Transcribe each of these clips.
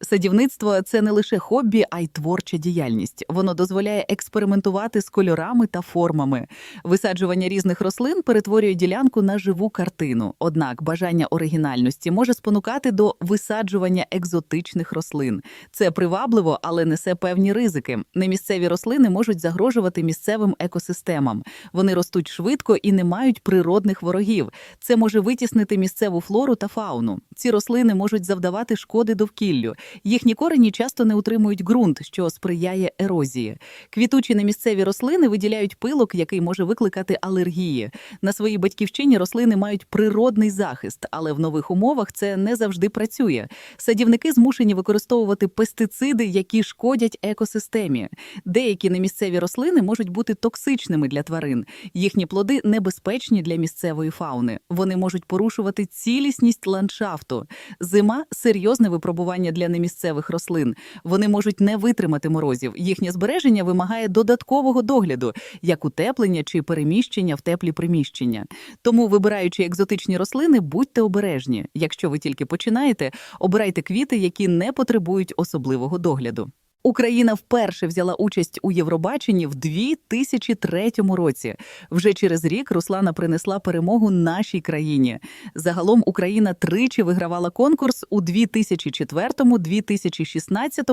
Садівництво це не лише хобі, а й творча діяльність. Воно дозволяє експериментувати з кольорами та формами. Висаджування різних рослин перетворює ділянку на живу картину. Однак бажання оригінальності може спонукати до висаджування екзотичних рослин. Це привабливо, але несе певні ризики. Немісцеві рослини можуть загрожувати місцевим екосистемам. Вони ростуть швидко і не мають природних ворогів. Це може витіснити місцеву флору та фауну. Ці рослини можуть завдавати шкоди довкіллю. Їхні корені часто не утримують ґрунт, що сприяє ерозії. Квітучі немісцеві рослини виділяють пилок, який може викликати алергії. На своїй батьківщині рослини мають природний захист, але в нових умовах це не завжди працює. Садівники змушені використовувати пестициди, які шкодять екосистемі. Деякі немісцеві рослини можуть бути токсичними для тварин. Їхні плоди небезпечні для місцевої фауни. Вони можуть порушувати цілісність ландшафту. Зима серйозне випробування для немісцевих рослин. Вони можуть не витримати морозів. Їхнє збереження вимагає додаткового догляду, як утеплення чи переміщення в теплі приміщення. Тому, вибираючи екзотичні рослини, будьте обережні. Якщо ви тільки починаєте, обирайте квіти, які не потребують особливого догляду. Україна вперше взяла участь у Євробаченні в 2003 році. Вже через рік Руслана принесла перемогу нашій країні. Загалом Україна тричі вигравала конкурс у 2004, 2016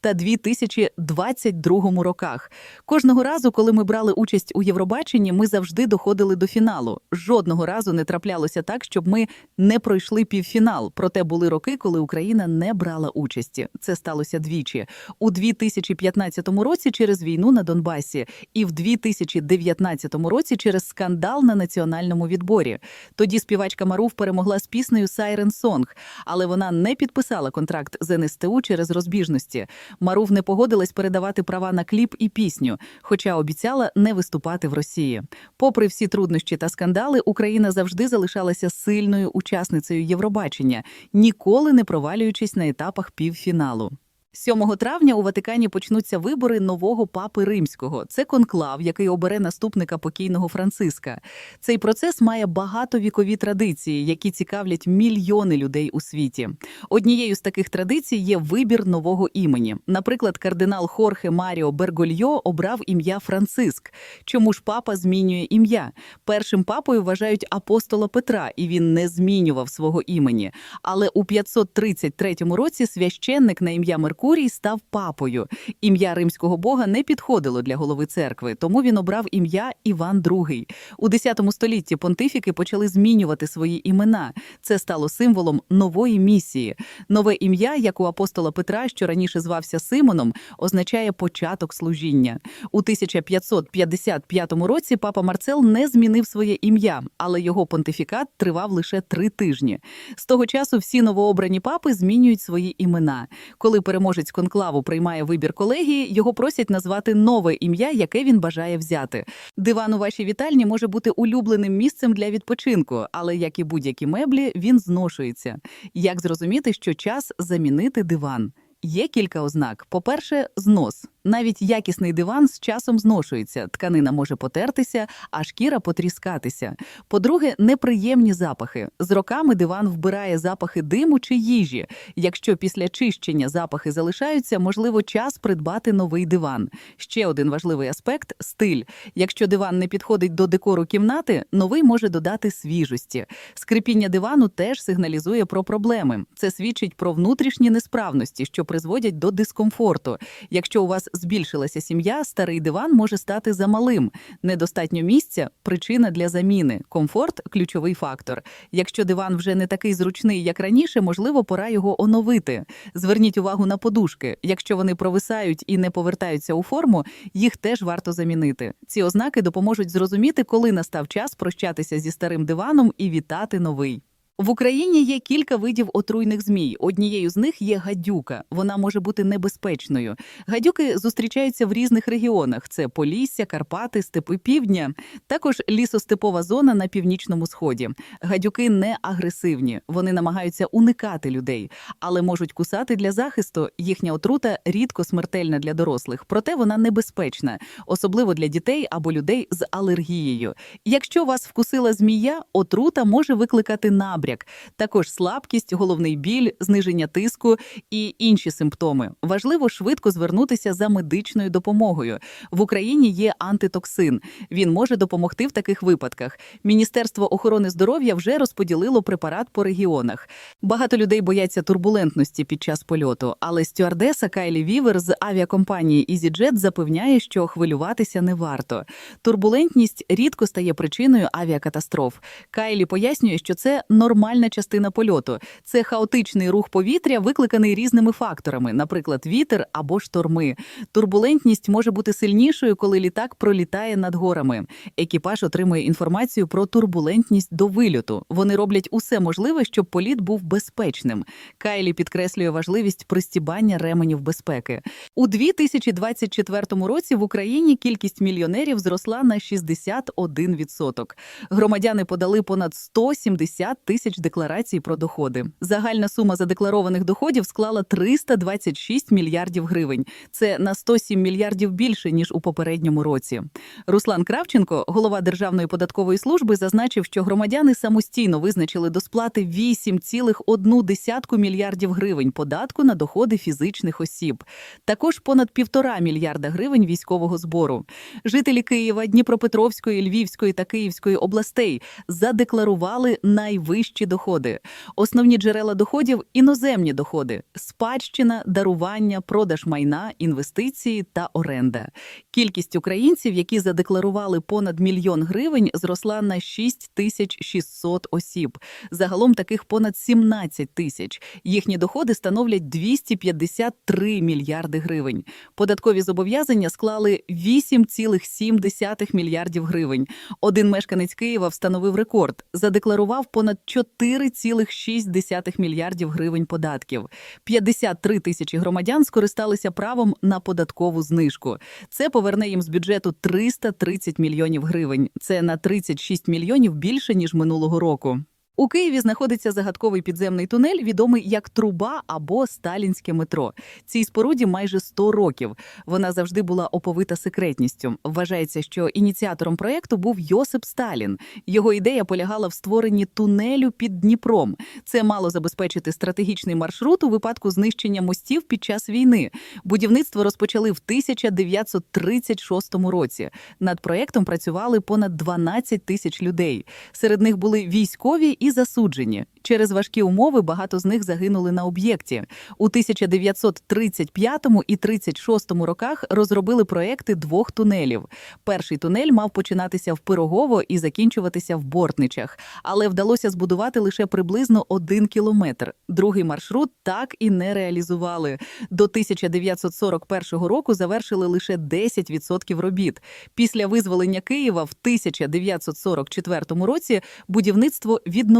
та 2022 роках. Кожного разу, коли ми брали участь у Євробаченні, ми завжди доходили до фіналу. Жодного разу не траплялося так, щоб ми не пройшли півфінал. Проте були роки, коли Україна не брала участі. Це сталося двічі у 2015 році через війну на Донбасі і в 2019 році через скандал на національному відборі. Тоді співачка Марув перемогла з піснею «Siren Song», але вона не підписала контракт з НСТУ через розбіжності. Марув не погодилась передавати права на кліп і пісню, хоча обіцяла не виступати в Росії. Попри всі труднощі та скандали, Україна завжди залишалася сильною учасницею Євробачення, ніколи не провалюючись на етапах півфіналу. 7 травня у Ватикані почнуться вибори нового папи римського. Це конклав, який обере наступника покійного Франциска. Цей процес має багатовікові традиції, які цікавлять мільйони людей у світі. Однією з таких традицій є вибір нового імені. Наприклад, кардинал Хорхе Маріо Бергольйо обрав ім'я Франциск. Чому ж папа змінює ім'я? Першим папою вважають апостола Петра, і він не змінював свого імені. Але у 533 році священник на ім'я Меркурій став папою. Ім'я римського бога не підходило для голови церкви, тому він обрав ім'я Іван II. У 10 столітті понтифіки почали змінювати свої імена. Це стало символом нової місії. Нове ім'я, як у апостола Петра, що раніше звався Симоном, означає початок служіння. У 1555 році папа Марцел не змінив своє ім'я, але його понтифікат тривав лише три тижні. З того часу всі новообрані папи змінюють свої імена. Коли переможець конклаву приймає вибір колегії, його просять назвати нове ім'я, яке він бажає взяти. Диван у вашій вітальні може бути улюбленим місцем для відпочинку, але як і будь-які меблі, він зношується. Як зрозуміти, що час замінити диван? Є кілька ознак. По-перше, знос. Навіть якісний диван з часом зношується, тканина може потертися, а шкіра потріскатися. По-друге, неприємні запахи. З роками диван вбирає запахи диму чи їжі. Якщо після чищення запахи залишаються, можливо, час придбати новий диван. Ще один важливий аспект стиль. Якщо диван не підходить до декору кімнати, новий може додати свіжості. Скрипіння дивану теж сигналізує про проблеми. Це свідчить про внутрішні несправності, що призводять до дискомфорту. Якщо у вас збільшилася сім'я, старий диван може стати замалим. Недостатньо місця причина для заміни. Комфорт ключовий фактор. Якщо диван вже не такий зручний, як раніше, можливо, пора його оновити. Зверніть увагу на подушки. Якщо вони провисають і не повертаються у форму, їх теж варто замінити. Ці ознаки допоможуть зрозуміти, коли настав час прощатися зі старим диваном і вітати новий. В Україні є кілька видів отруйних змій. Однією з них є гадюка. Вона може бути небезпечною. Гадюки зустрічаються в різних регіонах: це Полісся, Карпати, степи Півдня, також лісостепова зона на північному сході. Гадюки не агресивні, вони намагаються уникати людей, але можуть кусати для захисту. Їхня отрута рідко смертельна для дорослих, проте вона небезпечна, особливо для дітей або людей з алергією. Якщо вас вкусила змія, отрута може викликати набряк набряк, також слабкість, головний біль, зниження тиску і інші симптоми. Важливо швидко звернутися за медичною допомогою. В Україні є антитоксин. Він може допомогти в таких випадках. Міністерство охорони здоров'я вже розподілило препарат по регіонах. Багато людей бояться турбулентності під час польоту, але стюардеса Кайлі Вівер з авіакомпанії EasyJet запевняє, що хвилюватися не варто. Турбулентність рідко стає причиною авіакатастроф. Кайлі пояснює, що це нормальна частина польоту. Це хаотичний рух повітря, викликаний різними факторами, наприклад, вітер або шторми. Турбулентність може бути сильнішою, коли літак пролітає над горами. Екіпаж отримує інформацію про турбулентність до вильоту. Вони роблять усе можливе, щоб політ був безпечним. Кайлі підкреслює важливість пристібання ременів безпеки. У 2024 році в Україні кількість мільйонерів зросла на 61%. Громадяни подали понад 170 тисяч декларацій про доходи. Загальна сума задекларованих доходів склала 326 мільярдів гривень. Це на 107 мільярдів більше ніж у попередньому році. Руслан Кравченко, голова Державної податкової служби, зазначив, що громадяни самостійно визначили до сплати 8,1 мільярдів гривень податку на доходи фізичних осіб. Також понад півтора мільярда гривень військового збору. Жителі Києва, Дніпропетровської, Львівської та Київської областей задекларували найвищі доходи. Основні джерела доходів іноземні доходи, спадщина, дарування, продаж майна, інвестиції та оренда. Кількість українців, які задекларували понад мільйон гривень, зросла на 6600 осіб. Загалом таких понад 17 тисяч. Їхні доходи становлять 253 мільярди гривень. Податкові зобов'язання склали 8,7 мільярдів гривень. Один мешканець Києва встановив рекорд. Задекларував понад 4,6 мільярдів гривень податків. 53 тисячі громадян скористалися правом на податкову знижку. Це поверне їм з бюджету 330 мільйонів гривень. Це на 36 мільйонів більше ніж минулого року. У Києві знаходиться загадковий підземний тунель, відомий як труба або сталінське метро. Цій споруді майже 100 років. Вона завжди була оповита секретністю. Вважається, що ініціатором проєкту був Йосип Сталін. Його ідея полягала в створенні тунелю під Дніпром. Це мало забезпечити стратегічний маршрут у випадку знищення мостів під час війни. Будівництво розпочали в 1936 році. Над проєктом працювали понад 12 тисяч людей. Серед них були військові і засуджені. Через важкі умови багато з них загинули на об'єкті. У 1935 і 36 роках розробили проекти двох тунелів. Перший тунель мав починатися в Пирогово і закінчуватися в Бортничах, але вдалося збудувати лише приблизно один кілометр. Другий маршрут так і не реалізували. До 1941 року завершили лише 10% робіт. Після визволення Києва в 1944 році будівництво відновили,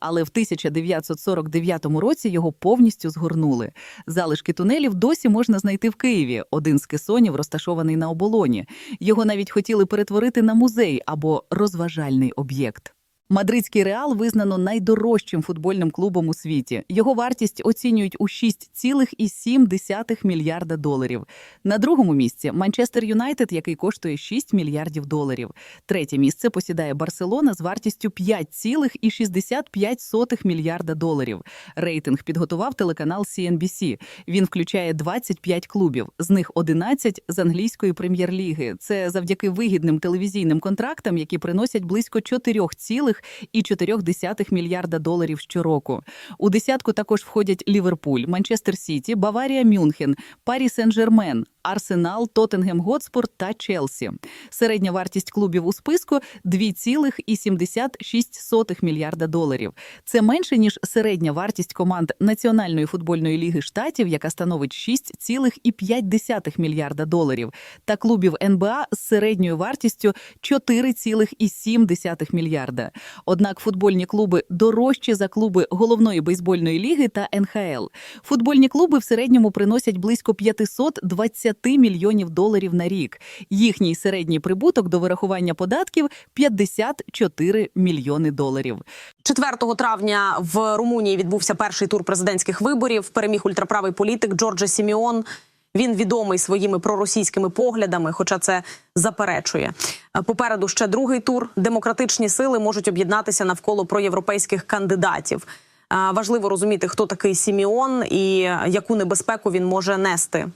але в 1949 році його повністю згорнули. Залишки тунелів досі можна знайти в Києві. Один з кесонів розташований на оболоні. Його навіть хотіли перетворити на музей або розважальний об'єкт. Мадридський реал визнано найдорожчим футбольним клубом у світі. Його вартість оцінюють у 6,7 мільярда доларів. На другому місці Манчестер Юнайтед, який коштує 6 мільярдів доларів. Третє місце посідає Барселона з вартістю 5,65 мільярда доларів. Рейтинг підготував телеканал CNBC. Він включає 25 клубів, з них 11 з англійської прем'єр-ліги. Це завдяки вигідним телевізійним контрактам, які приносять близько 4,4 мільярда доларів щороку. У десятку також входять Ліверпуль, Манчестер Сіті, Баварія, Мюнхен, Парі Сен-Жермен, Арсенал, Тоттенгем Готспур та Челсі. Середня вартість клубів у списку 2,76 мільярда доларів. Це менше ніж середня вартість команд Національної футбольної ліги штатів, яка становить 6,5 мільярда доларів, та клубів НБА з середньою вартістю 4,7 мільярда. Однак футбольні клуби дорожчі за клуби головної бейсбольної ліги та НХЛ. Футбольні клуби в середньому приносять близько 520 мільйонів доларів на рік. Їхній середній прибуток до вирахування податків 54 мільйони доларів. 4 травня в Румунії відбувся перший тур президентських виборів. Переміг ультраправий політик Джорджа Сіміон. Він відомий своїми проросійськими поглядами, хоча це заперечує. Попереду ще другий тур. Демократичні сили можуть об'єднатися навколо проєвропейських кандидатів. Е, Важливо розуміти, хто такий Сіміон і яку небезпеку він може нести.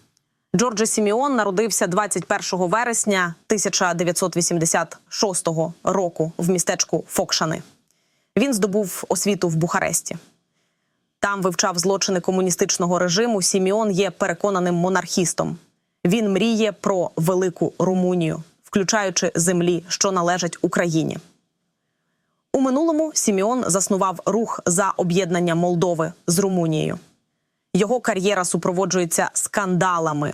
Джордже Сіміон народився 21 вересня 1986 року в містечку Фокшани. Він здобув освіту в Бухаресті. Там вивчав злочини комуністичного режиму. Сіміон є переконаним монархістом. Він мріє про велику Румунію, включаючи землі, що належать Україні. У минулому Сіміон заснував рух за об'єднання Молдови з Румунією. Його кар'єра супроводжується скандалами.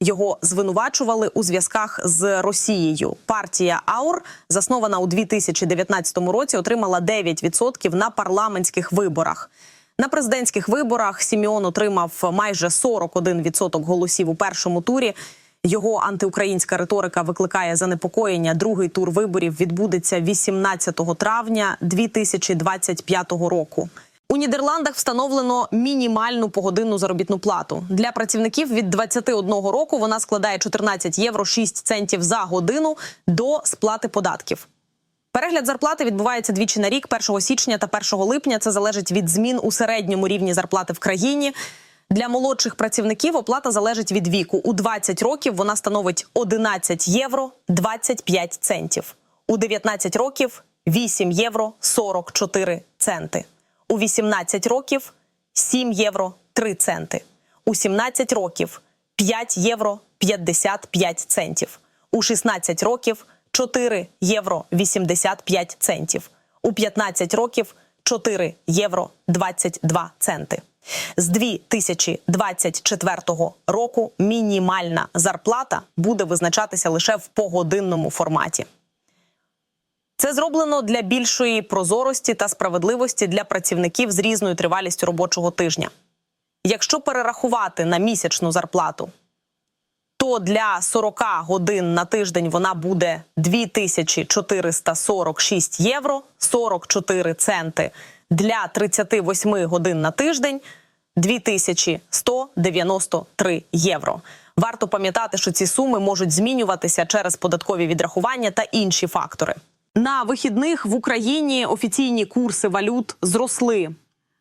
Його звинувачували у зв'язках з Росією. Партія Аур, заснована у 2019 році, отримала 9% на парламентських виборах. На президентських виборах Сіміон отримав майже 41% голосів у першому турі. Його антиукраїнська риторика викликає занепокоєння. Другий тур виборів відбудеться 18 травня 2025 року. У Нідерландах встановлено мінімальну погодинну заробітну плату для працівників від 21 року. Вона складає 14 євро 6 центів за годину до сплати податків. Перегляд зарплати відбувається двічі на рік, 1 січня та 1 липня. Це залежить від змін у середньому рівні зарплати в країні. Для молодших працівників оплата залежить від віку. У 20 років вона становить 11 євро 25 центів. У 19 років 8 євро 44 центи. У 18 років 7 євро 3 центи. У 17 років 5 євро 55 центів. У 16 років 4 євро 85 центів. У 15 років 4 євро 22 центи. З 2024 року мінімальна зарплата буде визначатися лише в погодинному форматі. Це зроблено для більшої прозорості та справедливості для працівників з різною тривалістю робочого тижня. Якщо перерахувати на місячну зарплату, то для 40 годин на тиждень вона буде 2446 євро 44 центи. Для 38 годин на тиждень 2193 євро. Варто пам'ятати, що ці суми можуть змінюватися через податкові відрахування та інші фактори. На вихідних в Україні офіційні курси валют зросли.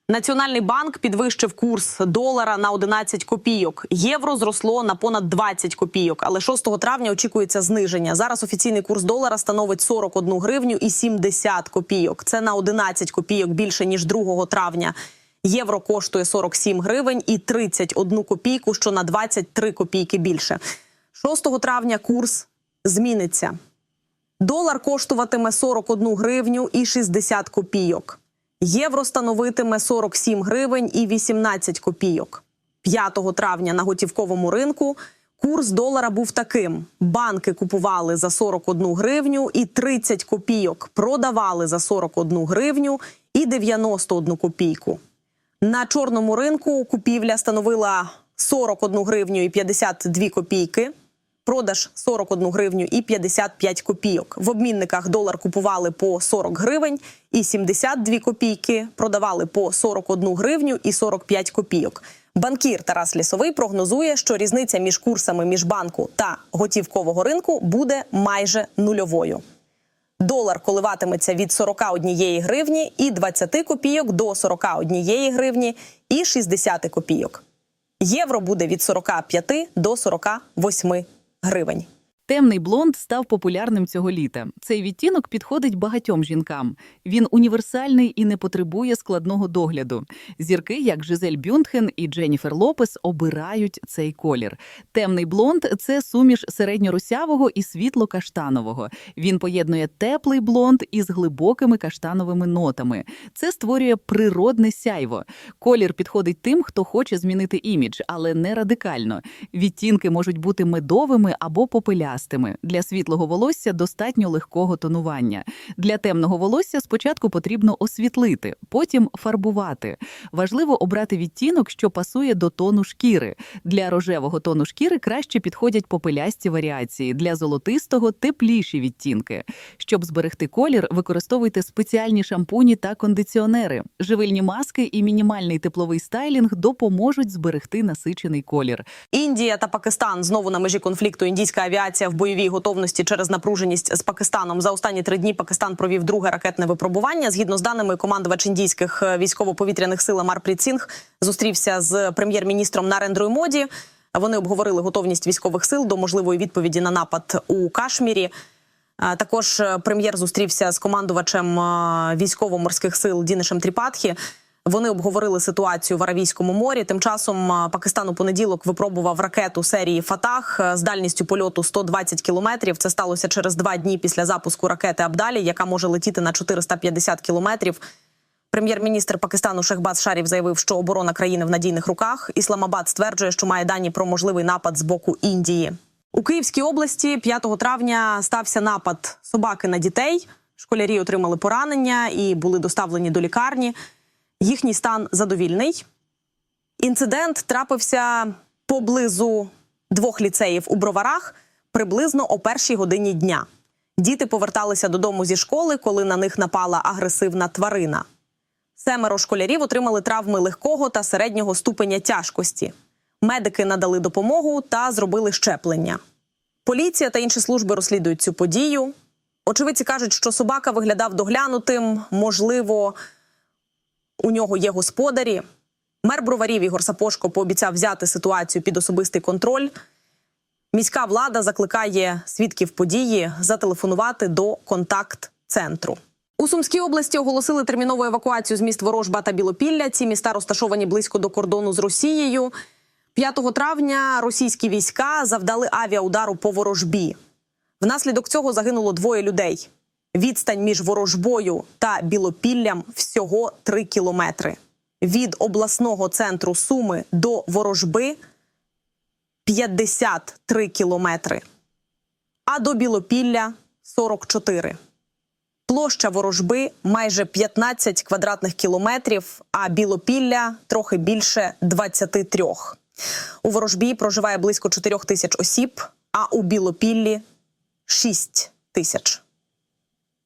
Національний банк підвищив курс долара на 11 копійок. Євро зросло на понад 20 копійок. Але 6 травня очікується зниження. Зараз офіційний курс долара становить 41 гривню і 70 копійок. Це на 11 копійок більше ніж 2 травня. Євро коштує 47 гривень і 31 копійку, що на 23 копійки більше. 6 травня курс зміниться. Долар коштуватиме 41 гривню і 60 копійок. Євро становитиме 47 гривень і 18 копійок. 5 травня на готівковому ринку курс долара був таким: банки купували за 41 гривню і 30 копійок, продавали за 41 гривню і 91 копійку. На чорному ринку купівля становила 41 гривню і 52 копійки. Продаж 41 гривню і 55 копійок. В обмінниках долар купували по 40 гривень і 72 копійки, продавали по 41 гривню і 45 копійок. Банкір Тарас Лісовий прогнозує, що різниця між курсами міжбанку та готівкового ринку буде майже нульовою. Долар коливатиметься від 41 гривні і 20 копійок до 41 гривні і 60 копійок. Євро буде від 45 до 48 гривень. Темний блонд став популярним цього літа. Цей відтінок підходить багатьом жінкам. Він універсальний і не потребує складного догляду. Зірки, як Жизель Бюндхен і Дженніфер Лопес, обирають цей колір. Темний блонд це суміш середньорусявого і світло-каштанового. Він поєднує теплий блонд із глибокими каштановими нотами. Це створює природне сяйво. Колір підходить тим, хто хоче змінити імідж, але не радикально. Відтінки можуть бути медовими або попелястими. Сріблястими. Для світлого волосся достатньо легкого тонування. Для темного волосся спочатку потрібно освітлити, потім фарбувати. Важливо обрати відтінок, що пасує до тону шкіри. Для рожевого тону шкіри краще підходять попелясті варіації, для золотистого тепліші відтінки. Щоб зберегти колір, використовуйте спеціальні шампуні та кондиціонери. Живильні маски і мінімальний тепловий стайлінг допоможуть зберегти насичений колір. Індія та Пакистан знову на межі конфлікту. Індійська авіація в бойовій готовності через напруженість з Пакистаном. За останні три дні Пакистан провів друге ракетне випробування. Згідно з даними, командувач індійських е, військово-повітряних сил Марпріт Сінг зустрівся з прем'єр-міністром Нарендрою Моді. Вони обговорили готовність військових сил до можливої відповіді на напад у Кашмірі. Також е, прем'єр зустрівся з командувачем е, військово-морських сил Дінишем Тріпатхі. Вони обговорили ситуацію в Аравійському морі. Тим часом Пакистан у понеділок випробував ракету серії Фатах е, з дальністю польоту 120 кілометрів. Це сталося через два дні після запуску ракети Абдалі, яка може летіти на 450 кілометрів. Прем'єр-міністр Пакистану Шехбаз Шарів заявив, що оборона країни в надійних руках. Ісламабад стверджує, що має дані про можливий напад з боку Індії. У Київській області 5 травня стався напад собаки на дітей. Школярі отримали поранення і були доставлені до лікарні. Їхній стан задовільний. Інцидент трапився поблизу двох ліцеїв у Броварах приблизно о першій годині дня. Діти поверталися додому зі школи, коли на них напала агресивна тварина. Семеро школярів отримали травми легкого та середнього ступеня тяжкості. Медики надали допомогу та зробили щеплення. Поліція та інші служби розслідують цю подію. Очевидці кажуть, що собака виглядав доглянутим, можливо, у нього є господарі. Мер броварів Ігор Сапошко пообіцяв взяти ситуацію під особистий контроль. Міська влада закликає свідків події зателефонувати до контакт-центру. У Сумській області оголосили термінову евакуацію з міст Ворожба та Білопілля. Ці міста розташовані близько до кордону з Росією. 5 травня російські війська завдали авіаудару по ворожбі. Внаслідок цього загинуло двоє людей. Відстань між ворожбою та білопіллям всього 3 кілометри. Від обласного центру Суми до ворожби 53 кілометри, а до Білопілля 44. Площа ворожби майже 15 квадратних кілометрів, а Білопілля трохи більше 23. У ворожбі проживає близько 4 тисяч осіб, а у Білопіллі 6 тисяч.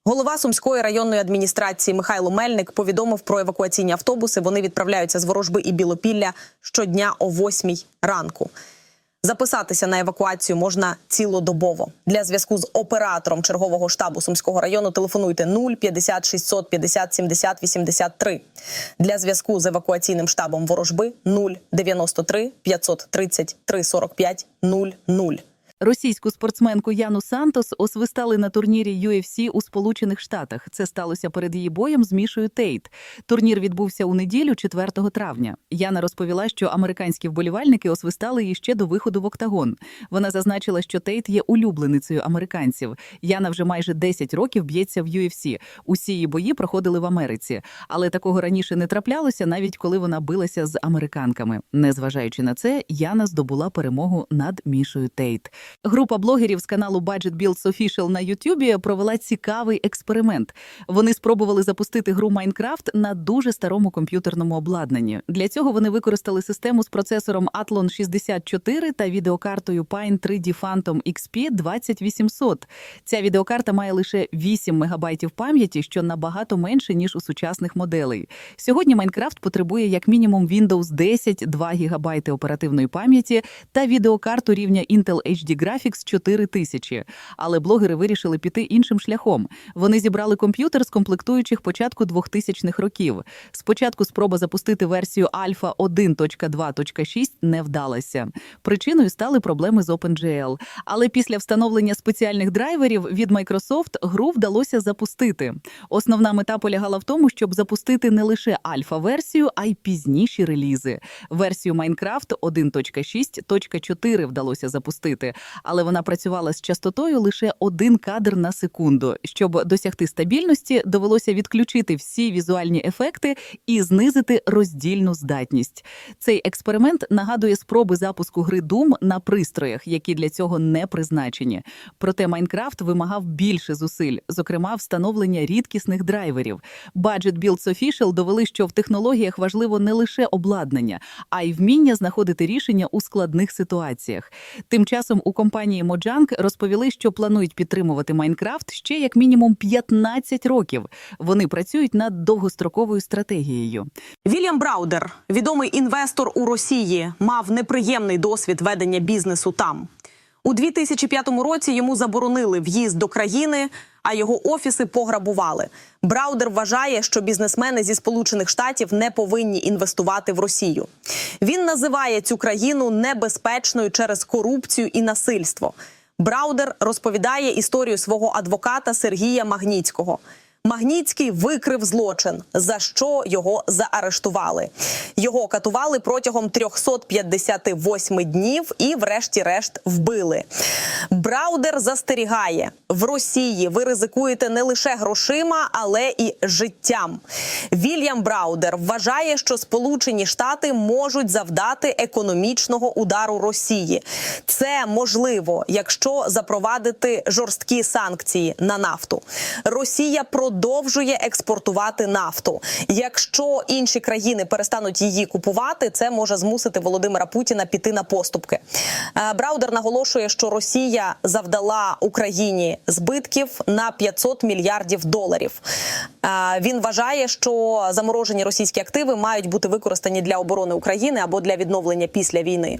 Голова Сумської районної адміністрації Михайло Мельник повідомив про евакуаційні автобуси. Вони відправляються з ворожби і Білопілля щодня о 8 ранку. Записатися на евакуацію можна цілодобово. Для зв'язку з оператором чергового штабу Сумського району телефонуйте 0 50 650 70 83. Для зв'язку з евакуаційним штабом ворожби 0 93 530 345 00. Російську спортсменку Яну Сантос освистали на турнірі UFC у Сполучених Штатах. Це сталося перед її боєм з Мішою Тейт. Турнір відбувся у неділю, 4 травня. Яна розповіла, що американські вболівальники освистали її ще до виходу в октагон. Вона зазначила, що Тейт є улюбленицею американців. Яна вже майже 10 років б'ється в UFC. Усі її бої проходили в Америці, але такого раніше не траплялося, навіть коли вона билася з американками. Незважаючи на це, Яна здобула перемогу над Мішою Тейт. Група блогерів з каналу Budget Builds Official на YouTube провела цікавий експеримент. Вони спробували запустити гру Minecraft на дуже старому комп'ютерному обладнанні. Для цього вони використали систему з процесором Athlon 64 та відеокартою Pine 3D Phantom XP 20800. Ця відеокарта має лише 8 мегабайтів пам'яті, що набагато менше ніж у сучасних моделей. Сьогодні Minecraft потребує як мінімум Windows 10, 2 гігабайти оперативної пам'яті та відеокарту рівня Intel HD Graphics 4000. Але блогери вирішили піти іншим шляхом. Вони зібрали комп'ютер з комплектуючих початку 2000-х років. Спочатку спроба запустити версію Alpha 1.2.6 не вдалася. Причиною стали проблеми з OpenGL. Але після встановлення спеціальних драйверів від Microsoft гру вдалося запустити. Основна мета полягала в тому, щоб запустити не лише альфа-версію, а й пізніші релізи. Версію Minecraft 1.6.4 вдалося запустити, але вона працювала з частотою лише один кадр на секунду. Щоб досягти стабільності, довелося відключити всі візуальні ефекти і знизити роздільну здатність. Цей експеримент нагадує спроби запуску гри Doom на пристроях, які для цього не призначені. Проте Майнкрафт вимагав більше зусиль, зокрема встановлення рідкісних драйверів. Budget Builds Official довели, що в технологіях важливо не лише обладнання, а й вміння знаходити рішення у складних ситуаціях. Тим часом у компанії Mojang розповіли, що планують підтримувати Майнкрафт ще як мінімум 15 років. Вони працюють над довгостроковою стратегією. Вільям Браудер, відомий інвестор у Росії, мав неприємний досвід ведення бізнесу там. У 2005 році йому заборонили в'їзд до країни, а його офіси пограбували. Браудер вважає, що бізнесмени зі Сполучених Штатів не повинні інвестувати в Росію. Він називає цю країну небезпечною через корупцію і насильство. Браудер розповідає історію свого адвоката Сергія Магніцького. Магніцький викрив злочин, за що його заарештували. Його катували протягом 358 днів і, врешті-решт, вбили. Браудер застерігає в Росії. Ви ризикуєте не лише грошима, але і життям. Вільям Браудер вважає, що Сполучені Штати можуть завдати економічного удару Росії. Це можливо, якщо запровадити жорсткі санкції на нафту. Росія продовжує експортувати нафту. Якщо інші країни перестануть її купувати, це може змусити Володимира Путіна піти на поступки. Е, Браудер наголошує, що Росія завдала Україні збитків на 500 мільярдів доларів. Е, Він вважає, що заморожені російські активи мають бути використані для оборони України або для відновлення після війни.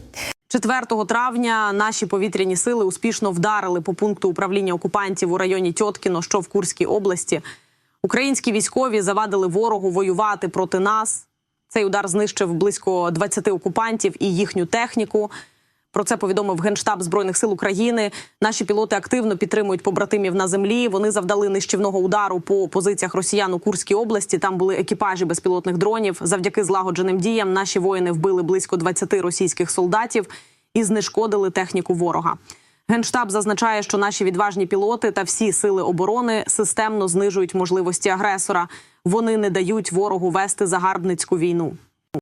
4 травня наші повітряні сили успішно вдарили по пункту управління окупантів у районі Тьоткіно, що в Курській області. Українські військові завадили ворогу воювати проти нас. Цей удар знищив близько 20 окупантів і їхню техніку. Про це повідомив Генштаб Збройних сил України. Наші пілоти активно підтримують побратимів на землі. Вони завдали нищівного удару по позиціях росіян у Курській області. Там були екіпажі безпілотних дронів. Завдяки злагодженим діям наші воїни вбили близько 20 російських солдатів і знешкодили техніку ворога. Генштаб зазначає, що наші відважні пілоти та всі сили оборони системно знижують можливості агресора. Вони не дають ворогу вести загарбницьку війну.